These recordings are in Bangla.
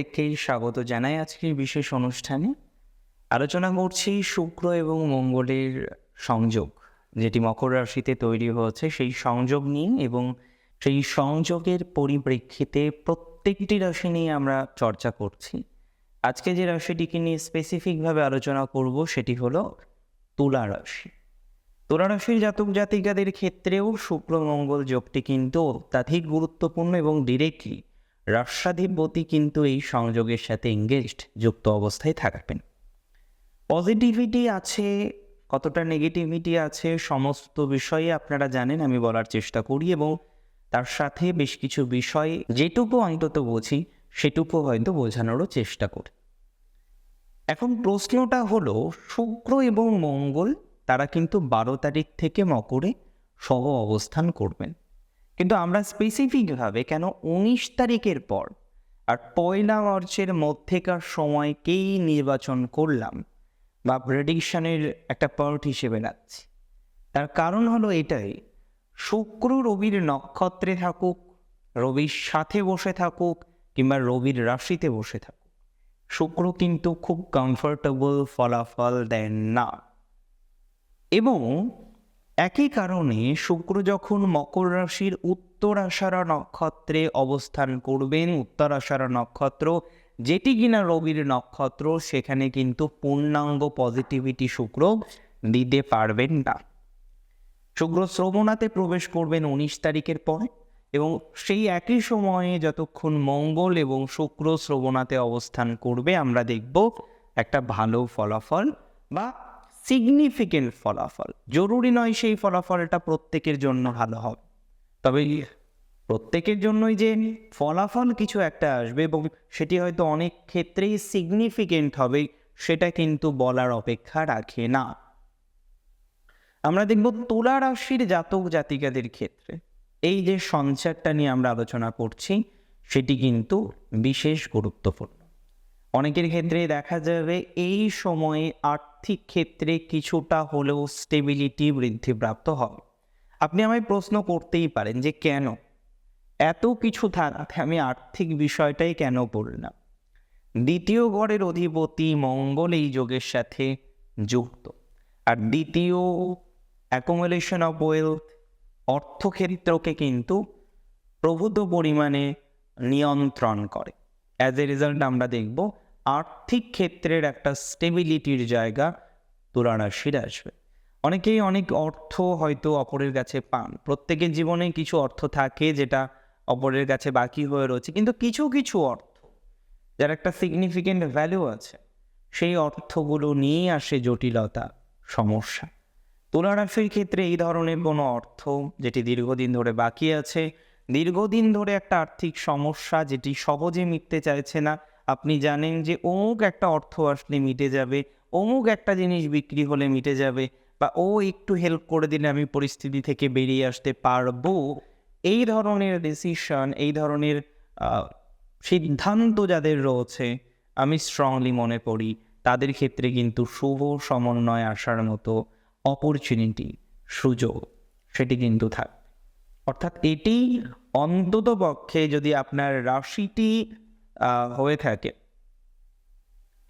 প্রত্যেককেই স্বাগত জানাই আজকের বিশেষ অনুষ্ঠানে। আলোচনা করছি শুক্র এবং মঙ্গলের সংযোগ, যেটি মকর রাশিতে তৈরি হয়েছে। সেই সংযোগ নিয়ে এবং সেই সংযোগের পরিপ্রেক্ষিতে প্রত্যেকটি রাশি নিয়ে আমরা চর্চা করছি। আজকে যে রাশিটিকে নিয়ে স্পেসিফিকভাবে আলোচনা করব, সেটি হলো তুলা রাশি। তুলা রাশির জাতক জাতিকাদের ক্ষেত্রেও শুক্র মঙ্গল যোগটি কিন্তু অত্যাধিক গুরুত্বপূর্ণ এবং ডিরেক্টলি রাষ্ট্রাধিপতি কিন্তু এই সংযোগের সাথে এঙ্গেজড যুক্ত অবস্থায় থাকবেন। পজিটিভিটি আছে, কতটা নেগেটিভিটি আছে, সমস্ত বিষয়ে আপনারা জানেন, আমি বলার চেষ্টা করি এবং তার সাথে বেশ কিছু বিষয় যেটুকু অন্তত বুঝি, সেটুকু হয়তো বোঝানোরও চেষ্টা করি। এখন প্রশ্নটা হলো, শুক্র এবং মঙ্গল তারা কিন্তু বারো তারিখ থেকে মকরে সহ অবস্থান করবেন। কিন্তু আমরা স্পেসিফিকভাবে কেন উনিশ তারিখের পর আর পয়লা মার্চের মধ্যেকার সময়কেই নির্বাচন করলাম বা প্রেডিকশনের একটা পার্ট হিসেবে রাখছি। তার কারণ হলো এটাই, শুক্র রবির নক্ষত্রে থাকুক, রবির সাথে বসে থাকুক কিংবা রবির রাশিতে বসে থাকুক, শুক্র কিন্তু খুব কমফোর্টেবল ফলাফল দেন না। এবং একই কারণে শুক্র যখন মকর রাশির উত্তর আষাঢ়া নক্ষত্রে অবস্থান করবেন, উত্তর আষাঢ়া নক্ষত্র যেটি কিনা রবির নক্ষত্র, সেখানে কিন্তু পূর্ণাঙ্গ পজিটিভিটি শুক্র দিতে পারবেন না। শুক্র শ্রবণাতে প্রবেশ করবেন উনিশ তারিখের পরে এবং সেই একই সময়ে যতক্ষণ মঙ্গল এবং শুক্র শ্রবণাতে অবস্থান করবে, আমরা দেখব একটা ভালো ফলাফল বা সিগনিফিকেন্ট ফলাফল। জরুরি নয় সেই ফলাফলটা প্রত্যেকের জন্য ভালো হবে। তবে প্রত্যেকের জন্যই যে ফলাফল কিছু একটা আসবে এবং সেটি হয়তো অনেক ক্ষেত্রেই সিগনিফিকেন্ট হবে, সেটা কিন্তু বলার অপেক্ষা রাখে না। আমরা দেখব তুলা রাশির জাতক জাতিকাদের ক্ষেত্রে এই যে সঞ্চারটা নিয়ে আমরা আলোচনা করছি, সেটি কিন্তু বিশেষ গুরুত্বপূর্ণ। অনেকের ক্ষেত্রে দেখা যাবে এই সময়ে আর্থিক ক্ষেত্রে কিছুটা হলেও স্টেবিলিটি বৃদ্ধিপ্রাপ্ত হবে। আপনি আমায় প্রশ্ন করতেই পারেন যে কেন? এত কিছু থাকতে আমি আর্থিক বিষয়টাই কেন পড়লাম? দ্বিতীয় ঘরের অধিপতি মঙ্গল এই যোগের সাথে যুক্ত। আর দ্বিতীয় অ্যাকোমোলেশন অফ ওয়েলথ অর্থক্ষেত্রকে কিন্তু প্রভূত পরিমাণে নিয়ন্ত্রণ করে। অ্যাজ এ রেজাল্ট আমরা দেখব আর্থিক ক্ষেত্রের একটা স্টেবিলিটির জায়গা তুলারাশির আসবে। অনেকেই অনেক অর্থ হয়তো অপরের কাছে পান। প্রত্যেকের জীবনে কিছু অর্থ থাকে যেটা অপরের কাছে বাকি হয়ে রয়েছে, কিন্তু কিছু কিছু অর্থ যার একটা সিগনিফিকেন্ট ভ্যালু আছে, সেই অর্থগুলো নিয়ে আসে জটিলতা, সমস্যা। তুলা রাশির ক্ষেত্রে এই ধরনের কোনো অর্থ যেটি দীর্ঘদিন ধরে বাকি আছে, দীর্ঘদিন ধরে একটা আর্থিক সমস্যা যেটি সহজে মিটতে চাইছে না আপনি জানেন যে অমুক একটা অর্থ আসলে মিটে যাবে, অমুক একটা জিনিস বিক্রি হলে মিটে যাবে বা, ও, একটু হেল্প করে দিলে আমি পরিস্থিতি থেকে বেরিয়ে আসতে পারব। এই ধরনের ডিসিশন এই ধরনের সিদ্ধান্ত যাদের রয়েছে, আমি স্ট্রংলি মনে করি তাদের ক্ষেত্রে কিন্তু শুভ সমন্বয় আসার মতো অপরচুনিটি সুযোগ সেটি কিন্তু থাকবে। অর্থাৎ এটি অন্তত পক্ষে যদি আপনার রাশিটি হয়ে থাকে।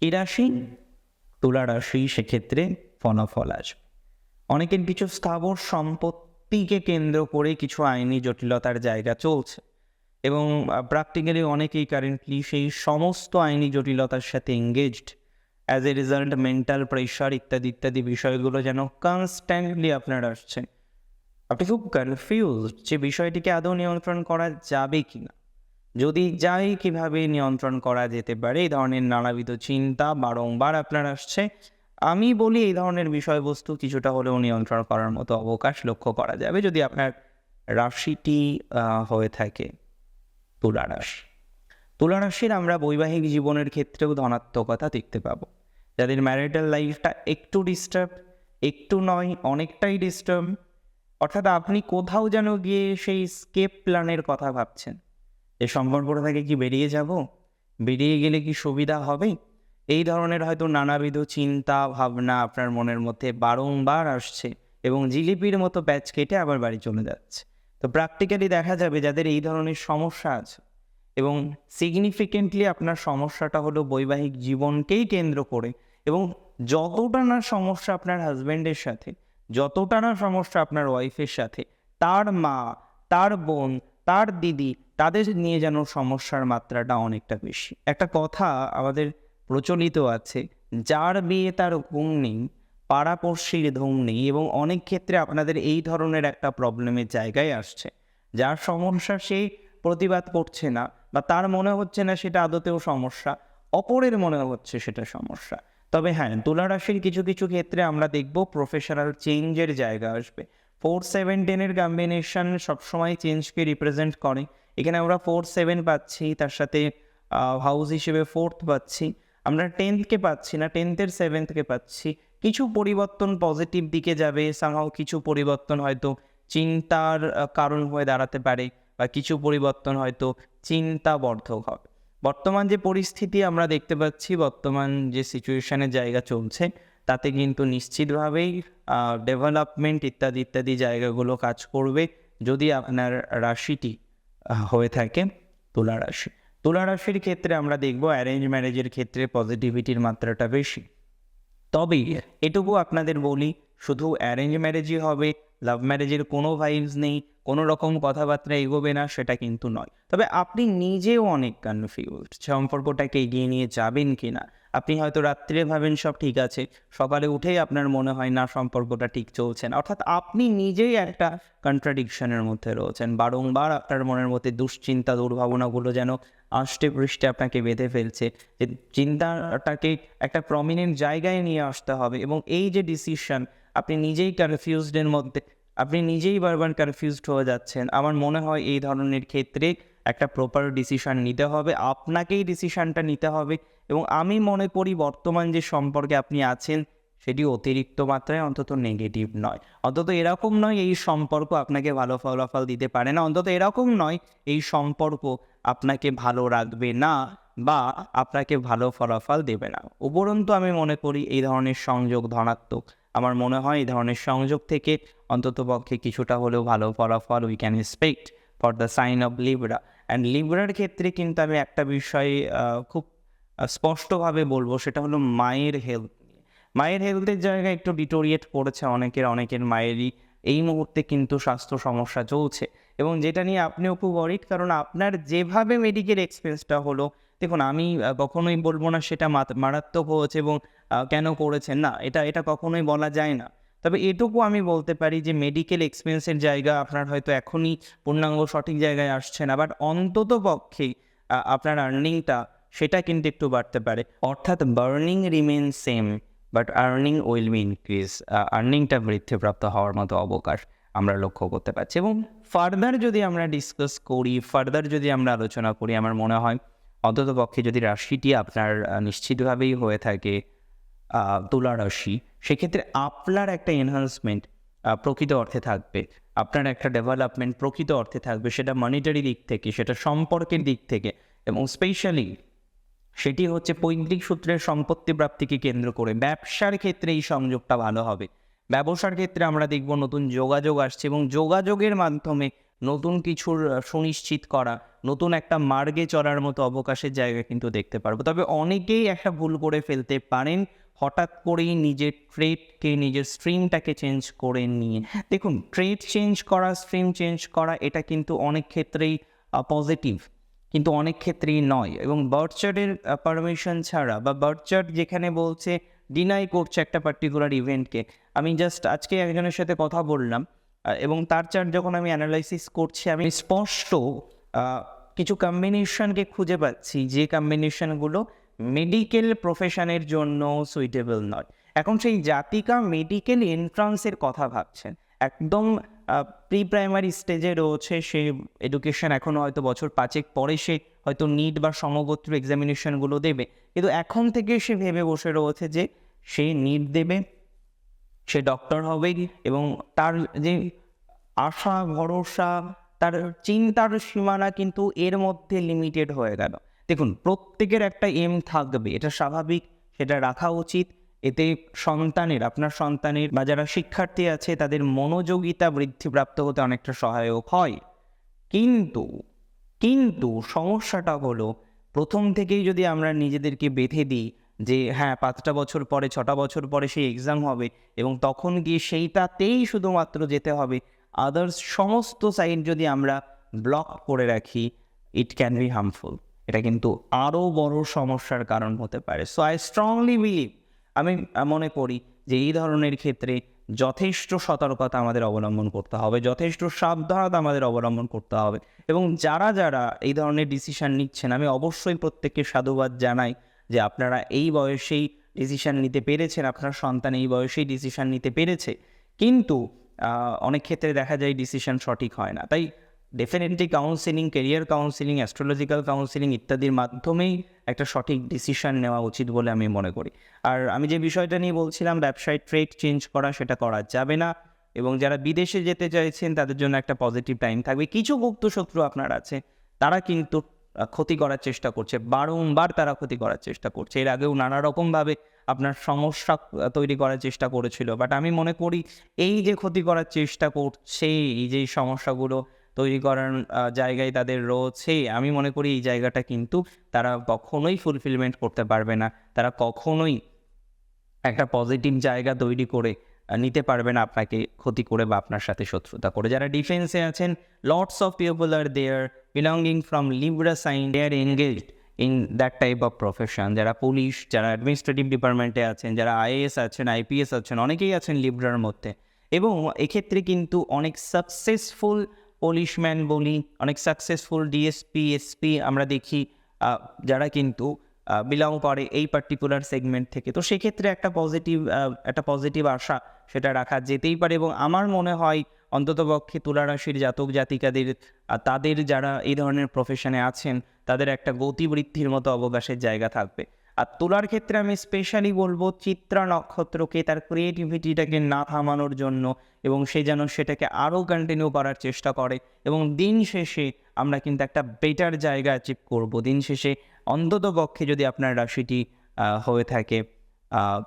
এ রাশি, তুলা রাশি, সেক্ষেত্রে ফলাফল আসবে। অনেকের কিছু স্থাবর সম্পত্তিকে কেন্দ্র করে কিছু আইনি জটিলতার জায়গা চলছে এবং প্র্যাকটিক্যালি অনেকেই কারেন্টলি সেই সমস্ত আইনি জটিলতার সাথে engaged as a result mental pressure ইত্যাদি ইত্যাদি বিষয়গুলো যেন কনস্ট্যান্টলি আপনার আসছে। আপনি খুব কনফিউজড যে বিষয়টিকে আদৌ নিয়ন্ত্রণ করা যাবে কি না যদি যাই, কীভাবে নিয়ন্ত্রণ করা যেতে পারে? এই ধরনের নানাবিধ চিন্তা বারংবার আপনার আসছে। আমি বলি এই ধরনের বিষয়বস্তু কিছুটা হলেও নিয়ন্ত্রণ করার মতো অবকাশ লক্ষ্য করা যাবে যদি আপনার রাশিটি হয়ে থাকে তুলা রাশি। তুলা রাশির আমরা বৈবাহিক জীবনের ক্ষেত্রেও ধনাত্মকতা দেখতে পাবো। যাদের ম্যারিটাল লাইফটা একটু ডিস্টার্ব, একটু নয়, অনেকটাই ডিস্টার্ব। অর্থাৎ আপনি কোথাও যেন গিয়ে সেই স্কেপ প্ল্যানের কথা ভাবছেন। এই সম্পর্কটা থেকে কি বেরিয়ে যাব? বেরিয়ে গেলে কি সুবিধা হবে? এই ধরনের হয়তো নানাবিধ চিন্তা, ভাবনা আপনার মনের মধ্যে বারংবার আসছে এবং জিলিপির মতো প্যাচ কেটে আবার বাড়ি চলে যাচ্ছে। তো প্র্যাকটিক্যালি দেখা যাবে যাদের এই ধরনের সমস্যা আছে এবং সিগনিফিকেন্টলি আপনার সমস্যাটা হলো বৈবাহিক জীবনকেই কেন্দ্র করে এবং যতটা না সমস্যা আপনার হাজব্যান্ডের সাথে, যতটা না সমস্যা আপনার ওয়াইফের সাথে, তার মা, তার বোন তার দিদি তাদের নিয়ে যেন সমস্যার মাত্রাটা অনেকটা বেশি। একটা কথা আমাদের প্রচলিত আছে, যার বিয়ে তার ঘুম নেই, পাড়াপড়শির ধুম নেই এবং অনেক ক্ষেত্রে আপনাদের এই ধরনের একটা প্রবলেমের জায়গায় আসছে। যার সমস্যা সে প্রতিবাদ করছে না বা তার মনে হচ্ছে না সেটা আদতেও সমস্যা, অপরের মনে হচ্ছে সেটা সমস্যা। তবে হ্যাঁ তুলা রাশির কিছু কিছু ক্ষেত্রে আমরা দেখব প্রফেশনাল চেঞ্জের জায়গা আসবে। ফোর সেভেন টেনের কম্বিনেশন সবসময় চেঞ্জকে রিপ্রেজেন্ট করে। এখানে আমরা ফোর সেভেন পাচ্ছি, তার সাথে হাউস হিসেবে ফোর্থ পাচ্ছি। আমরা টেন্থকে পাচ্ছি না, টেন্থের সেভেন্থকে পাচ্ছি। কিছু পরিবর্তন পজিটিভ দিকে যাবে সামহাও কিছু পরিবর্তন হয়তো চিন্তার কারণ হয়ে দাঁড়াতে পারে বা কিছু পরিবর্তন হয়তো চিন্তাবর্ধক হবে। বর্তমান যে পরিস্থিতি আমরা দেখতে পাচ্ছি, বর্তমান যে সিচুয়েশনের জায়গা চলছে তাতে কিন্তু নিশ্চিতভাবেই ডেভেলপমেন্ট ইত্যাদি ইত্যাদি জায়গাগুলো কাজ করবে যদি আপনার রাশিটি হয়ে থাকে তুলা রাশি। তুলা রাশির ক্ষেত্রে আমরা দেখব অ্যারেঞ্জ ম্যারেজের ক্ষেত্রে পজিটিভিটির মাত্রাটা বেশি। তবে এটুকু আপনাদের বলি, শুধু অ্যারেঞ্জ ম্যারেজই হবে লাভ ম্যারেজের কোনো ভাইবস নেই, কোনো রকম কথাবার্তা এগোবে না, সেটা কিন্তু নয়। তবে আপনি নিজেও অনেক কনফিউজ সম্পর্কটাকে এগিয়ে নিয়ে যাবেন কি না আপনি হয়তো রাত্রে ভাবেন সব ঠিক আছে, সকালে উঠেই আপনার মনে হয় না সম্পর্কটা ঠিক চলছে না। অর্থাৎ আপনি নিজেই একটা কন্ট্রাডিকশনের মধ্যে রয়েছেন। বারংবার আপনার মনের মধ্যে দুশ্চিন্তা, দুর্ভাবনাগুলো যেন আষ্টে পৃষ্ঠে আপনাকে বেঁধে ফেলছে। যে চিন্তাটাকে একটা প্রমিনেন্ট জায়গায় নিয়ে আসতে হবে এবং এই যে ডিসিশন আপনি নিজেই কনফিউজডের মধ্যে, আপনি নিজেই বারবার কনফিউজড হয়ে যাচ্ছেন। আমার মনে হয় এই ধরনের ক্ষেত্রে একটা প্রপার ডিসিশন নিতে হবে। আপনাকেই ডিসিশনটা নিতে হবে। এবং আমি মনে করি বর্তমান যে সম্পর্কে আপনি আছেন, সেটি অতিরিক্ত মাত্রায় অন্তত নেগেটিভ নয়। অন্তত এরকম নয় এই সম্পর্ক আপনাকে ভালো ফলাফল দিতে পারে না। অন্তত এরকম নয় এই সম্পর্ক আপনাকে ভালো রাখবে না বা আপনাকে ভালো ফলাফল দেবে না। উপরন্তু আমি মনে করি এই ধরনের সংযোগ ধনাত্মক। আমার মনে হয় এই ধরনের সংযোগ থেকে অন্তত পক্ষে কিছুটা হলেও ভালো ফলাফল we can expect for the sign of Libra and লিবরার ক্ষেত্রে কিন্তু আমি একটা বিষয় খুব স্পষ্টভাবে বলব, সেটা হলো মায়ের হেলথ মায়ের হেলথের জায়গায় একটু ডিটোরিয়েট করেছে অনেকের অনেকের মায়েরই এই মুহূর্তে কিন্তু স্বাস্থ্য সমস্যা চলছে। এবং যেটা নিয়ে আপনিও খুব অরিট কারণ আপনার যেভাবে মেডিকেল এক্সপেন্সটা হলো, দেখুন আমি কখনোই বলব না সেটা মারাত্মক হয়েছে এবং কেন করেছেন না, এটা এটা কখনোই বলা যায় না। তবে এটুকু আমি বলতে পারি যে মেডিকেল এক্সপেন্সের জায়গা আপনার হয়তো এখনই পূর্ণাঙ্গ সঠিক জায়গায় আসছে না বাট অন্তত পক্ষে আপনার আর্নিংটা সেটা কিন্তু একটু বাড়তে পারে। অর্থাৎ burning remain same but earning will be increase আর্নিংটা বৃদ্ধিপ্রাপ্ত হওয়ার মতো অবকাশ আমরা লক্ষ্য করতে পারছি। এবং ফার্দার যদি আমরা ডিসকাস করি ফার্দার যদি আমরা আলোচনা করি, আমার মনে হয় অন্তত পক্ষে যদি রাশিটি আপনার নিশ্চিতভাবেই হয়ে থাকে তুলা রাশি, সেক্ষেত্রে আপনার একটা এনহান্সমেন্ট প্রকৃত অর্থে থাকবে। আপনার একটা ডেভেলপমেন্ট প্রকৃত অর্থে থাকবে, সেটা মনিটারি দিক থেকে, সেটা সম্পর্কের দিক থেকে, এবং স্পেশালি সেটি হচ্ছে পৈতৃক সূত্রের সম্পত্তি প্রাপ্তিকে কেন্দ্র করে। ব্যবসার ক্ষেত্রে এই সংযোগটা ভালো হবে। ব্যবসার ক্ষেত্রে আমরা দেখব নতুন যোগাযোগ আসছে এবং যোগাযোগের মাধ্যমে নতুন কিছুর সুনিশ্চিত করা, নতুন একটা মার্গে চলার মতো অবকাশের জায়গা কিন্তু দেখতে পারব। তবে অনেকেই একটা ভুল করে ফেলতে পারেন, হঠাৎ করেই নিজের ট্রেডকে নিজের স্ট্রিমটাকে চেঞ্জ করে নিয়ে। দেখুন ট্রেড চেঞ্জ করা স্ট্রিম চেঞ্জ করা, এটা কিন্তু অনেক ক্ষেত্রেই পজিটিভ কিন্তু অনেক ক্ষেত্রেই নয় এবং বার্থ চার্টের পারমিশন ছাড়া বা বার্থ চার্ট যেখানে বলছে ডিনাই করছে একটা পার্টিকুলার ইভেন্টকে আমি জাস্ট আজকে একজনের সাথে কথা বললাম এবং তার চার্ট যখন আমি অ্যানালাইসিস করছি, আমি স্পষ্ট কিছু কম্বিনেশনকে খুঁজে পাচ্ছি, যে কম্বিনেশনগুলো মেডিকেল প্রফেশনের জন্য সুইটেবল নয়। এখন সেই জাতিকা মেডিকেল এন্ট্রান্সের কথা ভাবছেন, একদম প্রি প্রাইমারি স্টেজে রয়েছে সে এডুকেশন এখনও হয়তো বছর পাঁচেক পরে সে হয়তো নিট বা সমগোত্র এক্সামিনেশনগুলো দেবে। কিন্তু এখন থেকে সে ভেবে বসে রয়েছে যে সে নিট দেবে, সে ডক্টর হবে এবং তার যে আশা, ভরসা, তার চিন্তার সীমানা কিন্তু এর মধ্যে লিমিটেড হয়ে গেল। দেখুন, প্রত্যেকের একটা এম থাকবে, এটা স্বাভাবিক, সেটা রাখা উচিত। এতে সন্তানের, আপনার সন্তানের বা যারা শিক্ষার্থী আছে, তাদের মনোযোগিতা বৃদ্ধিপ্রাপ্ত হতে অনেকটা সহায়ক হয়। কিন্তু কিন্তু সমস্যাটা হলো, প্রথম থেকেই যদি আমরা নিজেদেরকে বেঁধে দিই যে হ্যাঁ পাঁচটা বছর পরে, ছটা বছর পরে সেই এক্সাম হবে এবং তখন গিয়ে সেইটাতেই শুধুমাত্র যেতে হবে আদার্স সমস্ত সাইড যদি আমরা ব্লক করে রাখি ইট ক্যান বি হার্মফুল এটা কিন্তু আরও বড় সমস্যার কারণ হতে পারে। সো আই স্ট্রংলি বিলিভ আমি মনে করি যে এই ধরনের ক্ষেত্রে যথেষ্ট সতর্কতা আমাদের অবলম্বন করতে হবে, যথেষ্ট সাবধানতা আমাদের অবলম্বন করতে হবে এবং যারা যারা এই ধরনের ডিসিশান নিচ্ছেন, আমি অবশ্যই প্রত্যেককে সাধুবাদ জানাই যে আপনারা এই বয়সেই ডিসিশান নিতে পেরেছেন, আপনার সন্তান এই বয়সেই ডিসিশান নিতে পেরেছে। কিন্তু অনেক ক্ষেত্রে দেখা যায় ডিসিশন সঠিক হয় না। তাই definitely counselling career counselling astrological counselling ইত্যাদির মাধ্যমেই একটা সঠিক ডিসিশন নেওয়া উচিত বলে আমি মনে করি। আর আমি যে বিষয়টা নিয়ে বলছিলাম, ব্যবসায় ট্রেড চেঞ্জ করা, সেটা করা যাবে না এবং যারা বিদেশে যেতে চাইছেন, তাদের জন্য একটা পজিটিভ টাইম থাকবে। কিছু গুপ্ত শত্রু আপনার আছে, তারা কিন্তু ক্ষতি করার চেষ্টা করছে। বারংবার তারা ক্ষতি করার চেষ্টা করছে। এর আগেও নানা রকমভাবে আপনার সমস্যা তৈরি করার চেষ্টা করেছিল। বাট আমি মনে করি, এই যে ক্ষতি করার চেষ্টা করছে, এই যে সমস্যাগুলো তৈরি করার জায়গায় তাদের রয়েছে। আমি মনে করি এই জায়গাটা কিন্তু তারা কখনোই ফুলফিলমেন্ট করতে পারবে না। তারা কখনোই একটা পজিটিভ জায়গা তৈরি করে নিতে পারবে না আপনাকে ক্ষতি করে বা আপনার সাথে শত্রুতা করে। যারা ডিফেন্সে আছেন lots of people are there belonging from Libra sign they are engaged in that type of profession যারা পুলিশ যারা অ্যাডমিনিস্ট্রেটিভ ডিপার্টমেন্টে আছেন, যারা আইএএস আছেন আইপিএস আছেন, অনেকেই আছেন লিব্রার মধ্যে। এবং এক্ষেত্রে কিন্তু অনেক সাকসেসফুল পুলিশম্যান বলি, অনেক সাকসেসফুল ডিএসপি এসপি আমরা দেখি যারা কিন্তু বিলং করে এই পার্টিকুলার সেগমেন্ট থেকে। তো সেক্ষেত্রে একটা পজিটিভ একটা পজিটিভ আশা সেটা রাখা যেতেই পারে এবং আমার মনে হয় অন্ততপক্ষে তুলা রাশির জাতক জাতিকাদের তাদের যারা এই ধরনের প্রফেশনে আছেন, তাদের একটা গতিবৃদ্ধির মতো অবকাশের জায়গা থাকবে। আর তুলার ক্ষেত্রে আমি স্পেশালি বলব চিত্রা নক্ষত্রকে তার ক্রিয়েটিভিটিটাকে না থামানোর জন্য এবং সে যেন সেটাকে আরও কন্টিনিউ করার চেষ্টা করে এবং দিন শেষে আমরা কিন্তু একটা বেটার জায়গা অ্যাচিভ করব। দিন শেষে অন্তত পক্ষে যদি আপনার রাশিটি হয়ে থাকে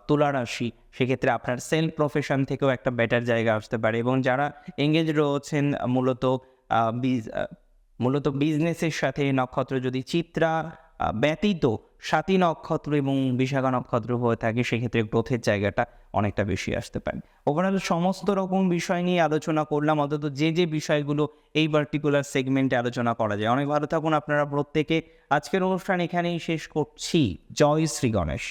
তুলা রাশি, সেক্ষেত্রে আপনার সেলফ প্রফেশন থেকেও একটা বেটার জায়গা আসতে পারে এবং যারা এঙ্গেজ রয়েছেন, মূলত মূলত বিজনেসের সাথে নক্ষত্র যদি চিত্রা ব্যতীত সাতী নক্ষত্র এবং বিশাখা নক্ষত্র হয়ে থাকে, সেক্ষেত্রে গ্রোথের জায়গাটা অনেকটা বেশি আসতে পারে। ওভারঅল সমস্ত রকম বিষয় নিয়ে আলোচনা করলাম, অন্তত যে যে বিষয়গুলো এই পার্টিকুলার সেগমেন্টে আলোচনা করা যায়। অনেক ভালো থাকুন আপনারা প্রত্যেকে। আজকের অনুষ্ঠান এখানেই শেষ করছি। জয় শ্রী গণেশ।